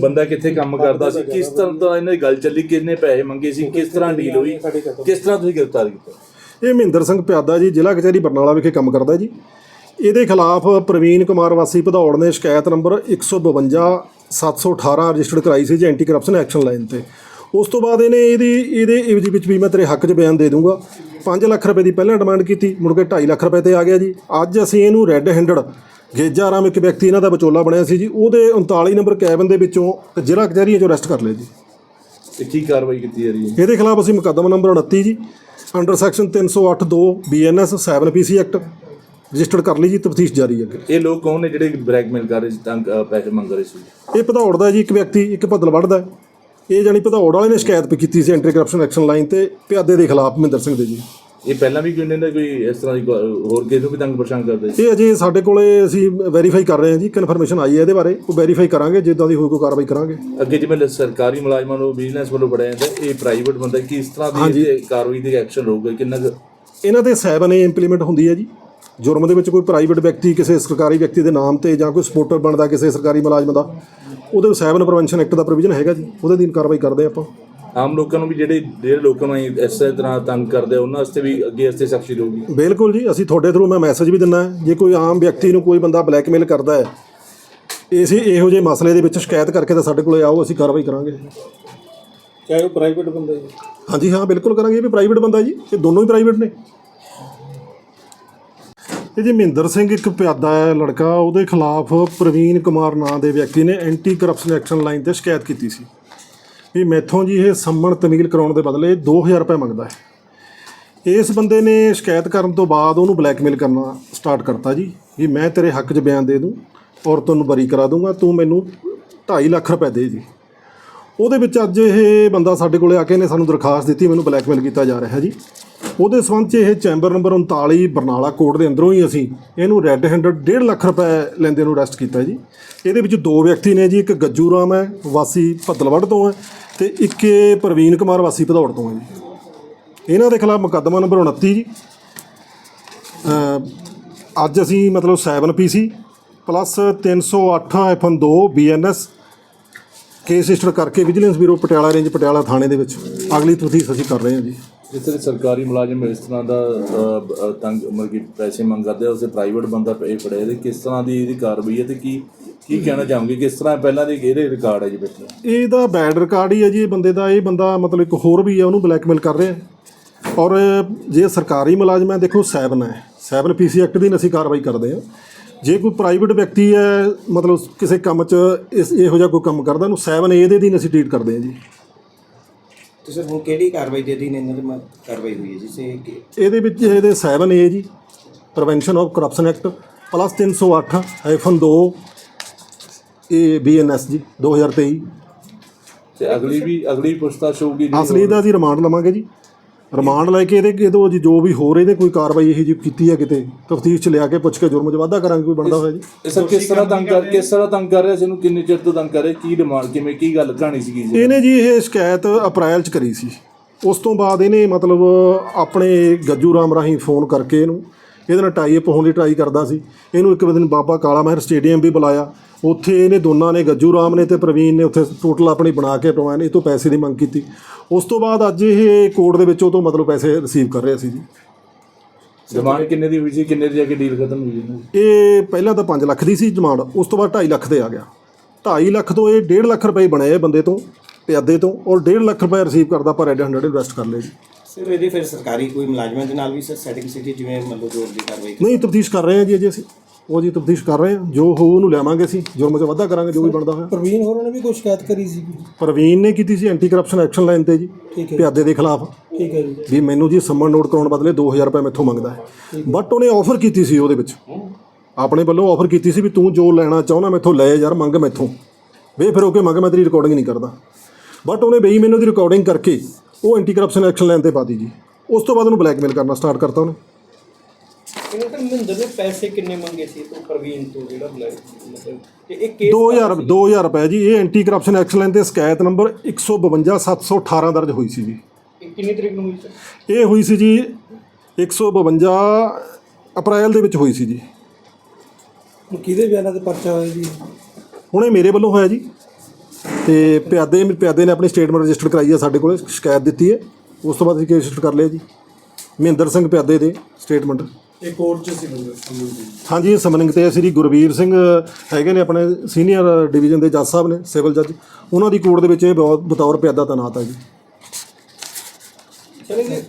ਬੰਦਾ ਕਿੱਥੇ ਕੰਮ ਕਰਦਾ ਸੀ ਕਿਸ ਤਰ੍ਹਾਂ ਦਾ ਇਹਨਾਂ ਦੀ ਗੱਲ ਚੱਲੀ ਕਿੰਨੇ ਪੈਸੇ ਮੰਗੇ ਸੀ ਕਿਸ ਤਰ੍ਹਾਂ ਡੀਲ ਹੋਈ ਕਿਸ ਤਰ੍ਹਾਂ ਤੁਸੀਂ ਗ੍ਰਿਫਤਾਰ ਕੀਤਾ? ਇਹ ਮਹਿੰਦਰ ਸਿੰਘ ਪਿਆਦਾ ਜੀ ਜ਼ਿਲ੍ਹਾ ਕਚਹਿਰੀ ਬਰਨਾਲਾ ਵਿਖੇ ਕੰਮ ਕਰਦਾ ਜੀ। ਇਹਦੇ ਖਿਲਾਫ ਪ੍ਰਵੀਨ ਕੁਮਾਰ ਵਾਸੀ ਭਦੌੜ ਨੇ ਸ਼ਿਕਾਇਤ ਨੰਬਰ 152 718 ਰਜਿਸਟਰਡ ਕਰਾਈ ਸੀ ਜੀ ਐਂਟੀ ਕਰਪਸ਼ਨ ਐਕਸ਼ਨ ਲਾਈਨ ਤੇ। ਉਸ ਤੋਂ ਬਾਅਦ ਇਹਨੇ ਇਹਦੀ ਇਹਦੇ ਇਵਜ ਵਿੱਚ ਵੀ ਮੈਂ ਤੇਰੇ ਹੱਕ 'ਚ ਬਿਆਨ ਦੇ ਦੂੰਗਾ। 5 ਲੱਖ ਰੁਪਏ ਦੀ ਪਹਿਲਾਂ ਡਿਮਾਂਡ ਕੀਤੀ ਮੁੜ ਕੇ 2.5 ਲੱਖ ਰੁਪਏ ਤੇ ਆ ਗਿਆ ਜੀ। ਅੱਜ ਅਸੀਂ ਇਹਨੂੰ ਰੈੱਡ ਹੈਂਡਡ ਗੇਜਾ ਰਾਮ ਇੱਕ ਵਿਅਕਤੀ ਇਹਨਾਂ ਦਾ ਵਿਚੋਲਾ ਬਣਿਆ ਸੀ ਜੀ ਉਹਦੇ 39 ਨੰਬਰ ਕੈਬਨ ਦੇ ਵਿੱਚੋਂ ਜ਼ਿਲ੍ਹਾ ਕਚਹਿਰੀਆਂ 'ਚੋਂ ਅਰੈਸਟ ਕਰ ਲਿਆ ਜੀ। ਤੇ ਕੀ ਕਾਰਵਾਈ ਕੀਤੀ ਜਾ ਰਹੀ ਹੈ ਇਹਦੇ ਖਿਲਾਫ ਅਸੀਂ ਮੁਕੱਦਮਾ ਨੰਬਰ 29 ਜੀ under section 308 2 BNS 7 PC act registered ਕਰ ਲਈ ਜੀ ਤਫਤੀਸ਼ ਜਾਰੀ ਹੈ ਇਹ ਲੋਕ ਕੌਣ ਨੇ ਜਿਹੜੇ ਬਲੈਕਮੇਲ ਕਰ ਰਹੇ ਸੀ ਤੰਗ ਪੈਸੇ ਮੰਗ ਰਹੇ ਸੀ? ਇਹ ਭਦੌੜ ਦਾ ਜੀ ਇੱਕ ਵਿਅਕਤੀ ਇੱਕ ਭਦਲਵੜ ਦਾ। ਇਹ ਜਾਨੀ ਭਦੌੜ ਵਾਲੇ ਨੇ ਸ਼ਿਕਾਇਤ ਕੀਤੀ ਸੀ ਐਂਟੀ ਕਰਪਸ਼ਨ ਐਕਸ਼ਨ ਲਾਈਨ ਤੇ ਪਿਆਦੇ ਦੇ ਖਿਲਾਫ ਮਹਿੰਦਰ ਸਿੰਘ ਦੇ ਜੀ। ਇਹ ਪਹਿਲਾਂ ਵੀ ਕੋਈ ਇਹਨਾਂ ਦਾ ਕੋਈ ਇਸ ਤਰ੍ਹਾਂ ਦੀ ਹੋਰ ਕਿਸੇ ਨੂੰ ਵੀ ਤੰਗ ਪਰੇਸ਼ਾਨ ਕਰਦੇ? ਸੀ ਇਹ ਅਜੇ ਸਾਡੇ ਕੋਲੇ ਅਸੀਂ ਵੈਰੀਫਾਈ ਕਰ ਰਹੇ ਹਾਂ ਜੀ ਕਨਫਰਮੇਸ਼ਨ ਆਈ ਹੈ ਇਹਦੇ ਬਾਰੇ। ਉਹ ਵੈਰੀਫਾਈ ਕਰਾਂਗੇ ਜਿੱਦਾਂ ਦੀ ਹੋਈ ਕੋਈ ਕਾਰਵਾਈ ਕਰਾਂਗੇ। ਅੱਗੇ ਜਿਵੇਂ ਲ- ਸਰਕਾਰੀ ਮੁਲਾਜ਼ਮਾਂ ਨੂੰ ਬਿਜ਼ਨਸ ਵੱਲੋਂ ਬੜਿਆ ਜਾਂਦਾ ਇਹ ਪ੍ਰਾਈਵੇਟ ਬੰਦਾ ਕਿਸ ਤਰ੍ਹਾਂ ਦੀ ਇਹਦੀ ਕਾਰਵਾਈ ਦੇ ਐਕਸ਼ਨ ਹੋਊਗਾ ਕਿੰਨਾ ਕੁ- ਇਹਨਾਂ ਤੇ 7 ਏ ਇੰਪਲੀਮੈਂਟ ਹੁੰਦੀ ਹੈ ਜੀ। ਜੁਰਮ ਦੇ ਵਿੱਚ ਕੋਈ ਪ੍ਰਾਈਵੇਟ ਵਿਅਕਤੀ ਕਿਸੇ ਸਰਕਾਰੀ ਵਿਅਕਤੀ ਦੇ ਨਾਮ ਤੇ ਜਾਂ ਕੋਈ ਸਪੋਰਟਰ ਬਣਦਾ ਕਿਸੇ ਸਰਕਾਰੀ ਮੁਲਾਜ਼ਮ ਦਾ ਉਹਦੇ 7 ਪ੍ਰੀਵੈਂਸ਼ਨ ਐਕਟ ਦਾ ਪ੍ਰੋਵੀਜ਼ਨ ਹੈਗਾ ਜੀ। ਉਹਦੇ ਅਧੀਨ ਕਾਰਵਾਈ ਕਰਦੇ ਆਪਾਂ। ਆਮ ਲੋਕਾਂ ਨੂੰ ਵੀ ਜਿਹੜੇ ਜਿਹੜੇ ਲੋਕਾਂ ਨੂੰ ਇਸੇ ਤਰ੍ਹਾਂ ਤੰਗ ਕਰਦੇ ਉਹਨਾਂ ਵਾਸਤੇ ਵੀ ਅੱਗੇ ਵਾਸਤੇ ਸਖਤੀ ਰਹੂਗੀ ਬਿਲਕੁਲ ਜੀ ਅਸੀਂ ਤੁਹਾਡੇ ਥਰੂ ਮੈਂ ਮੈਸੇਜ ਵੀ ਦਿੰਦਾ ਹੈ। ਜੇ ਕੋਈ ਆਮ ਵਿਅਕਤੀ ਨੂੰ ਕੋਈ ਬੰਦਾ ਬਲੈਕਮੇਲ ਕਰਦਾ ਹੈ ਇਸੇ ਇਹੋ ਜਿਹੇ ਮਸਲੇ ਦੇ ਵਿੱਚ ਸ਼ਿਕਾਇਤ ਕਰਕੇ ਤਾਂ ਸਾਡੇ ਕੋਲੇ ਆਓ ਅਸੀਂ ਕਾਰਵਾਈ ਕਰਾਂਗੇ। ਚਾਹੇ ਉਹ ਪ੍ਰਾਈਵੇਟ ਬੰਦਾ ਜੀ ਹਾਂਜੀ ਹਾਂ ਬਿਲਕੁਲ ਕਰਾਂਗੇ ਇਹ ਵੀ ਪ੍ਰਾਈਵੇਟ ਬੰਦਾ ਜੀ ਇਹ ਦੋਨੋਂ ਹੀ ਪ੍ਰਾਈਵੇਟ ਨੇ। ਇਹ ਜੀ ਮਹਿੰਦਰ ਸਿੰਘ ਇੱਕ ਪਿਆਦਾ ਹੈ ਲੜਕਾ ਉਹਦੇ ਖਿਲਾਫ ਪ੍ਰਵੀਨ ਕੁਮਾਰ ਨਾਂ ਦੇ ਵਿਅਕਤੀ ਨੇ ਐਂਟੀ ਕਰਪਸ਼ਨ ਐਕਸ਼ਨ ਲਾਈਨ ਤੇ ਸ਼ਿਕਾਇਤ ਕੀਤੀ ਸੀ। ਵੀ ਮੈਥੋਂ ਜੀ ਇਹ ਸੰਮਣ ਤਮੀਲ ਕਰਾਉਣ ਦੇ ਬਦਲੇ 2000 ਰੁਪਏ ਮੰਗਦਾ ਹੈ। ਇਸ ਬੰਦੇ ਨੇ ਸ਼ਿਕਾਇਤ ਕਰਨ ਤੋਂ ਬਾਅਦ ਉਹਨੂੰ ਬਲੈਕਮੇਲ ਕਰਨਾ ਸਟਾਰਟ ਕਰਤਾ ਜੀ, ਵੀ ਮੈਂ ਤੇਰੇ ਹੱਕ 'ਚ ਬਿਆਨ ਦੇ ਦੂੰ ਔਰ ਤੁਹਾਨੂੰ ਬਰੀ ਕਰਾ ਦੂੰਗਾ, ਤੂੰ ਮੈਨੂੰ 2.5 ਲੱਖ ਰੁਪਏ ਦੇ ਜੀ। ਉਹਦੇ ਵਿੱਚ ਅੱਜ ਇਹ ਬੰਦਾ ਸਾਡੇ ਕੋਲੇ ਆ ਕੇ ਨੇ ਸਾਨੂੰ ਦਰਖਾਸਤ ਦਿੱਤੀ, ਮੈਨੂੰ ਬਲੈਕਮੇਲ ਕੀਤਾ ਜਾ ਰਿਹਾ ਜੀ। ਉਹਦੇ ਸੰਬੰਧ 'ਚ ਇਹ ਚੈਂਬਰ ਨੰਬਰ 39 ਬਰਨਾਲਾ ਕੋਰਟ ਦੇ ਅੰਦਰੋਂ ਹੀ ਅਸੀਂ ਇਹਨੂੰ ਰੈੱਡ ਹੈਂਡਡ 1.5 ਲੱਖ ਰੁਪਏ ਲੈਂਦੇ ਨੂੰ ਅਰੈਸਟ ਕੀਤਾ ਜੀ। ਇਹਦੇ ਵਿੱਚ ਦੋ ਵਿਅਕਤੀ ਨੇ ਜੀ, ਇੱਕ ਗੱਜੂ ਰਾਮ ਹੈ, ਵਾਸੀ ਭੱਦਲਵੜ ਤੋਂ ਹੈ ਤੇ ਇੱਕ ਇਹ ਪ੍ਰਵੀਨ ਕੁਮਾਰ ਵਾਸੀ ਭਦੌੜ ਤੋਂ ਹੈ ਜੀ। ਇਹਨਾਂ ਦੇ ਖਿਲਾਫ ਮੁਕੱਦਮਾ ਨੰਬਰ 29 ਜੀ। ਅਹ ਅੱਜ ਅਸੀਂ ਮਤਲਬ 7 PC plus 308 hyphen 2 BNS case register ਕਰਕੇ vigilance bureau Patiala range Patiala ਥਾਣੇ ਦੇ ਵਿੱਚ। ਅਗਲੀ ਤਫਤੀਸ਼ ਅਸੀਂ ਕਰ ਰਹੇ ਹਾਂ ਜੀ। ਜਿੱਥੇ ਸਰਕਾਰੀ ਮੁਲਾਜ਼ਮ ਇਸ ਤਰ੍ਹਾਂ ਦਾ ਅ, ਅ, ਤੰਗ ਮਤਲਬ ਕਿ ਪੈਸੇ ਮੰਗ ਕਰਦੇ ਆ ਉਸੇ ਪ੍ਰਾਈਵੇਟ ਬੰਦਾ ਪਏ ਫੜਿਆ ਇਹਦੇ ਕਿਸ ਤਰ੍ਹਾਂ ਦੀ ਇਹਦੀ ਕਾਰਵਾਈ ਹੈ ਤੇ ਕੀ ਕੀ ਕਹਿਣਾ ਚਾਹੋਗੇ? ਕਿਸ ਤਰ੍ਹਾਂ ਪਹਿਲਾਂ ਦੇ ਇਹਦੇ ਰਿਕਾਰਡ ਹੈ ਜੀ ਬੱਚੇ ਇਹਦਾ ਬੈਡ ਰਿਕਾਰਡ ਹੀ ਹੈ ਜੀ ਇਹ ਬੰਦੇ ਦਾ ਇਹ ਬੰਦਾ ਮਤਲਬ ਇੱਕ ਹੋਰ ਵੀ ਹੈ ਉਹਨੂੰ ਬਲੈਕਮੇਲ ਕਰ ਰਿਹਾ। ਹੈ। ਔਰ ਜੇ ਸਰਕਾਰੀ ਮੁਲਾਜ਼ਮ ਹੈ ਦੇਖੋ 7 ਹੈ। 7 ਪੀਸੀ ਐਕਟ ਦੀ ਅਸੀਂ ਕਾਰਵਾਈ ਕਰਦੇ ਹਾਂ। ਜੇ ਕੋਈ ਪ੍ਰਾਈਵੇਟ ਵਿਅਕਤੀ ਹੈ ਮਤਲਬ ਕਿਸੇ ਕੰਮ 'ਚ ਇਸ ਇਹੋ ਜਿਹਾ ਕੋਈ ਕੰਮ ਕਰਦਾ ਉਹਨੂੰ 7 ਏ ਦੇ ਅਧੀਨ ਅਸੀਂ ਟ੍ਰੀਟ ਕਰਦੇ ਹਾਂ ਜੀ। ਤੇ ਸਰ ਹੁਣ ਕਿਹੜੀ ਕਾਰਵਾਈ ਦੇ ਅਧੀਨ ਇਹਨਾਂ ਦੀ ਮ- ਕਾਰਵਾਈ ਹੋਈ ਹੈ ਜਿਸੇ ਕਿ ਇਹਦੇ ਵਿੱਚ ਇਹਦੇ 7 ਏ ਜੀ prevention of corruption act plus 308 hyphen 2 ਇਹ ਬੀਐਨਐਸ ਜੀ 2023 ਤੇ ਅਗਲੀ ਵੀ ਅਗਲੀ ਪੁੱਛਤਾਛ ਹੋਊਗੀ ਜੀ ਅਸਲੀ ਦਾ ਅਸੀਂ ਰਿਮਾਂਡ ਲਵਾਂਗੇ ਜੀ। ਰਿਮਾਂਡ ਲੈ ਕੇ ਇਹਦੇ ਇਹਦੋਂ ਜੀ ਜੋ ਵੀ ਹੋਰ ਇਹਦੇ ਕੋਈ ਕਾਰਵਾਈ ਇਹੀ ਜੀ ਕੀਤੀ ਹੈ ਕਿਤੇ ਤਫਤੀਸ਼ ਚ ਲਿਆ ਕੇ ਪੁੱਛ ਕੇ ਜੁਰਮ 'ਚ ਵਾਧਾ ਕਰਾਂਗੇ ਕੋਈ ਬਣਦਾ ਹੋਇਆ ਜੀ? ਇਹ ਸਰ ਕਿਸ ਤਰ੍ਹਾਂ ਤੰਗ ਕਰ ਕਿਸ ਤਰ੍ਹਾਂ ਤੰਗ ਕਰ ਰਿਹਾ ਸੀ ਇਹਨੂੰ? ਕਿੰਨੇ ਚਿਰ ਤੋਂ ਤੰਗ ਕਰ ਰਿਹਾ? ਕੀ ਡਿਮਾਂਡ ਕਿਵੇਂ ਕੀ ਗੱਲ ਕਹਾਣੀ ਸੀਗੀ ਜੀ ਇਹਨੇ ਜੀ ਇਹ ਸ਼ਿਕਾਇਤ ਅਪ੍ਰੈਲ 'ਚ ਕਰੀ ਸੀ। ਉਸ ਤੋਂ ਬਾਅਦ ਇਹਨੇ ਮਤਲਬ ਆਪਣੇ ਗੱਜੂ ਰਾਮ ਰਾਹੀਂ ਫੋਨ ਕਰਕੇ ਇਹਨੂੰ ਇਹਦੇ ਨਾਲ ਟਾਈ ਅਪ ਹੋਣ ਦੀ ਟਰਾਈ ਕਰਦਾ ਸੀ। ਇਹਨੂੰ ਇੱਕ ਦਿਨ ਬਾਬਾ ਕਾਲਾ ਮਹਿਰ ਸਟੇਡੀਅਮ ਵੀ ਬੁਲਾਇਆ। ਉੱਥੇ ਇਹਨੇ ਦੋਨਾਂ ਨੇ ਗੱਜੂ ਰਾਮ ਨੇ ਤੇ ਪ੍ਰਵੀਨ ਨੇ ਉੱਥੇ ਟੋਟਲ ਆਪਣੀ ਬਣਾ ਕੇ ਪਵਾਏ ਨੇ ਇਹ ਤੋਂ ਪੈਸੇ ਦੀ ਮੰਗ ਕੀਤੀ। ਉਸ ਤੋਂ ਬਾਅਦ ਅੱਜ ਇਹ ਕੋਰਟ ਦੇ ਵਿੱਚ ਉਹ ਤੋਂ ਮਤਲਬ ਪੈਸੇ ਰਿਸੀਵ ਕਰ ਰਿਹਾ ਸੀ ਜੀ। ਡਿਮਾਂਡ ਕਿੰਨੇ ਦੀ ਹੋਈ ਸੀ? ਕਿੰਨੇ ਦੀ ਜਾ ਕੇ ਡੀਲ ਖਤਮ ਹੋਈ ਇਹ ਪਹਿਲਾਂ ਤਾਂ 5 ਲੱਖ ਦੀ ਸੀ ਡਿਮਾਂਡ ਉਸ ਤੋਂ ਬਾਅਦ 2.5 ਲੱਖ ਤੇ ਆ ਗਿਆ। 2.5 ਲੱਖ ਤੋਂ ਇਹ 1.5 ਲੱਖ ਰੁਪਏ ਬਣੇ ਇਹ ਬੰਦੇ ਤੋਂ ਪਿਆਦੇ ਤੋਂ ਔਰ 1.5 ਲੱਖ ਰੁਪਏ ਰਿਸੀਵ ਕਰਦਾ ਪਰ 100 ਇਨਵੈਸਟ ਕਰ ਲਏ ਜੀ। ਸਰ ਇਹਦੇ ਫਿਰ ਸਰਕਾਰੀ ਕੋਈ ਮੁਲਾਜ਼ਮਾਂ ਦੇ ਨਾਲ ਵੀ ਸਰ ਸੈਟਿੰਗ ਸਿਟੀ ਜਿਵੇਂ ਮੰਨ ਲਓ ਜੋਰ ਦੀ ਕਾਰਵਾਈ ਨਹੀਂ ਤਫਤੀਸ਼ ਕਰ ਰਹੇ ਹਾਂ ਜੀ ਅਜੇ ਅਸੀਂ। ਉਹ ਜੀ ਤਫਤੀਸ਼ ਕਰ ਰਹੇ ਹਾਂ। ਜੋ ਹੋ ਉਹਨੂੰ ਲਿਆਵਾਂਗੇ ਅਸੀਂ। ਜੁਰਮ 'ਚ ਵਾਧਾ ਕਰਾਂਗੇ ਜੋ ਵੀ ਬਣਦਾ ਹੋਇਆ। ਪ੍ਰਵੀਨ ਹੋਰਾਂ ਨੇ ਵੀ ਕੋਈ ਸ਼ਿਕਾਇਤ ਕਰੀ ਸੀ ਪ੍ਰਵੀਨ ਨੇ ਕੀਤੀ ਸੀ ਐਂਟੀ ਕਰਪਸ਼ਨ ਐਕਸ਼ਨ ਲਾਈਨ ਤੇ ਜੀ ਪਿਆਦੇ ਦੇ ਖਿਲਾਫ। ਠੀਕ ਹੈ ਜੀ। ਵੀ ਮੈਨੂੰ ਜੀ ਸੰਮਨ ਨੋਟ ਕਰਾਉਣ ਬਦਲੇ 2000 ਰੁਪਏ ਮੈਥੋਂ ਮੰਗਦਾ ਹੈ। ਬਟ ਉਹਨੇ ਆਫਰ ਕੀਤੀ ਸੀ ਉਹਦੇ ਵਿੱਚ। ਆਪਣੇ ਵੱਲੋਂ ਆਫਰ ਕੀਤੀ ਸੀ ਵੀ ਤੂੰ ਜੋ ਲੈਣਾ ਚਾਹੁੰਦਾ ਮੈਥੋਂ ਲੈ ਯਾਰ ਮੰਗ ਮੈਥੋਂ। ਵੇ ਫਿਰ ਉਹ ਕੇ ਮੰਗ ਮੈਂ ਤੇਰੀ ਰਿਕਾਰਡਿੰਗ ਨਹੀਂ ਕਰਦਾ। ਬਟ ਉਹਨੇ ਬਈ ਮੈਨੂੰ ਦੀ ਰਿਕਾਰਡਿੰਗ ਕਰਕੇ ਉਹ ਐਂਟੀ ਕਰਪਸ਼ਨ ਐਕਸ਼ਨ ਲਾਈਨ ਤੇ ਪਾਤੀ ਜੀ। ਉਸ ਤੋਂ ਬਾਅਦ ਉਹਨੂੰ ਬਲੈਕਮੇਲ ਕਰਨਾ ਸਟਾਰਟ ਕਰਤਾ ਉਹਨੇ। ਇਹਨਾਂ ਤਾਂ ਮਹਿੰਦਰ ਨੇ ਪੈਸੇ ਕਿੰਨੇ ਮੰਗੇ ਸੀ ਤੋਂ ਪ੍ਰਵੀਨ ਤੋਂ ਜਿਹੜਾ ਬਲੈਕ ਮਤਲਬ ਤੇ ਇਹ 2000 2000 ਰੁਪਏ ਜੀ ਇਹ ਐਂਟੀ ਕਰਪਸ਼ਨ ਐਕਸ਼ਨ ਲਾਈਨ ਤੇ ਸ਼ਿਕਾਇਤ ਨੰਬਰ 152 718 ਦਰਜ ਹੋਈ ਸੀ ਜੀ। ਇਹ ਕਿੰਨੀ ਤਰੀਕ ਨੂੰ ਹੋਈ ਸੀ? ਇਹ ਹੋਈ ਸੀ ਜੀ 152 ਅਪ੍ਰੈਲ ਦੇ ਵਿੱਚ ਹੋਈ ਸੀ ਜੀ। ਹੁਣ ਕਿਹਦੇ ਬਿਆਨਾਂ ਤੇ ਪਰਚਾ ਹੋਇਆ ਜੀ? ਹੁਣ ਇਹ ਮੇਰੇ ਵੱਲੋਂ ਹੋਇਆ ਜੀ। ਤੇ ਪਿਆਦੇ ਪਿਆਦੇ ਨੇ ਆਪਣੀ ਸਟੇਟਮੈਂਟ ਰਜਿਸਟਰ ਕਰਾਈ ਹੈ ਸਾਡੇ ਕੋਲ ਸ਼ਿਕਾਇਤ ਦਿੱਤੀ ਹੈ। ਉਸ ਤੋਂ ਬਾਅਦ ਅਸੀਂ ਕੇਸ ਰਜਿਸਟਰ ਕਰ ਲਿਆ ਜੀ। ਮਹਿੰਦਰ ਸਿੰਘ ਪਿਆਦੇ ਦੇ ਸਟੇਟਮੈਂਟ ਇਹ ਕੋਰਟ ਚ ਸੀ ਹਾਂਜੀ ਸਮਨਿੰਗ ਤੇ ਸ੍ਰੀ ਗੁਰਵੀਰ ਸਿੰਘ ਹੈਗੇ ਨੇ ਆਪਣੇ ਸੀਨੀਅਰ ਡਿਵੀਜ਼ਨ ਦੇ ਜੱਜ ਸਾਹਿਬ ਨੇ ਸਿਵਲ ਜੱਜ ਉਹਨਾਂ ਦੀ ਕੋਰਟ ਦੇ ਵਿੱਚ ਇਹ ਬਹੁਤ ਬਤੌਰ ਪਿਆਦਾ ਤੈਨਾਤ ਹੈ ਜੀ। ਚਲੋ ਜੀ।